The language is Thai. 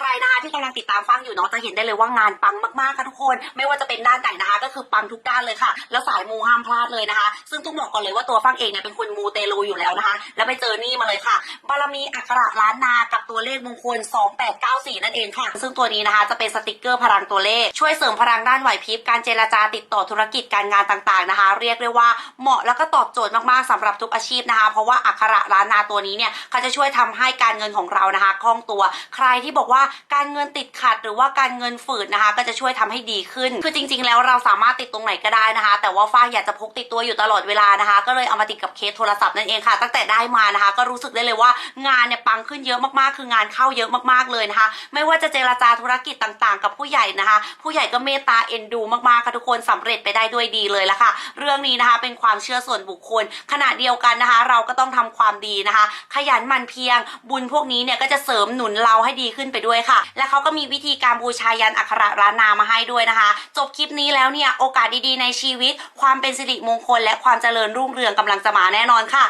ใครนะคะที่กำลังติดตามฟังอยู่เนาะจะเห็นได้เลยว่างานปังมากๆค่ะทุกคน ไม่ว่าจะเป็นด้านไหนนะคะ ก็คือปังทุกด้านเลยค่ะ แล้วสายมูห้ามพลาดเลยนะคะ ซึ่งต้องบอกก่อนเลยว่าตัวฟังเองเนี่ยเป็นคนมูเตลูอยู่แล้วนะคะ แล้วไปเจอนี่มาเลยค่ะ บารมีอักขระล้านนากับตัวเลขมงคล 2894 นั่นเองค่ะ ซึ่งตัวนี้นะคะจะเป็นสติกเกอร์พลังตัวเลข ช่วยเสริมพลังด้านไหวพริบการเจรจาติดต่อธุรกิจการงานต่างๆนะคะ เรียกได้ว่าเหมาะแล้วก็ตอบโจทย์มากๆสำหรับทุกอาชีพนะคะ เพราะว่าอักขระล้านนาตัวนี้เนี่ยเขาจะช่วยทำให้การเงินของเรานะคะคล่องตัว ใครที่บอกว่าการเงินติดขัดหรือว่าการเงินฝืดนะคะ ก็จะช่วยทำให้ดีขึ้น คือจริง ๆ แล้วเราสามารถติดตรงไหนก็ได้นะคะ แต่ว่าฝ้ายอยากจะพกติดตัวอยู่ตลอดเวลานะคะ ก็เลยเอามาติดกับเคสโทรศัพท์นั่นเองค่ะ ตั้งแต่ได้มานะคะ ก็รู้สึกได้เลยว่างานเนี่ยปังขึ้นเยอะมากๆ คืองานเข้าเยอะมากๆเลยนะคะ ไม่ว่าจะเจรจาธุรกิจต่างๆ กับผู้ใหญ่นะคะ ผู้ใหญ่ก็เมตตาเอ็นดูมากๆค่ะทุกคนสำเร็จไปได้ด้วยดีเลยละค่ะ เรื่องนี้นะคะเป็นความเชื่อส่วนบุคคล ขณะเดียวกันนะคะ เราก็ต้องทำความดีนะคะ ขยันหมั่นเพียรบุญพวกนี้เนี่ยก็จะเสริมหนุนเราให้ดีขึ้นไปด้วยค่ะ และเขาก็มีวิธีการบูชายันอักขระร้านนามาให้ด้วยนะคะ จบคลิปนี้แล้วเนี่ยโอกาสดีๆในชีวิต ความเป็นสิริมงคล และความเจริญรุ่งเรืองกำลังจะมาแน่นอนค่ะ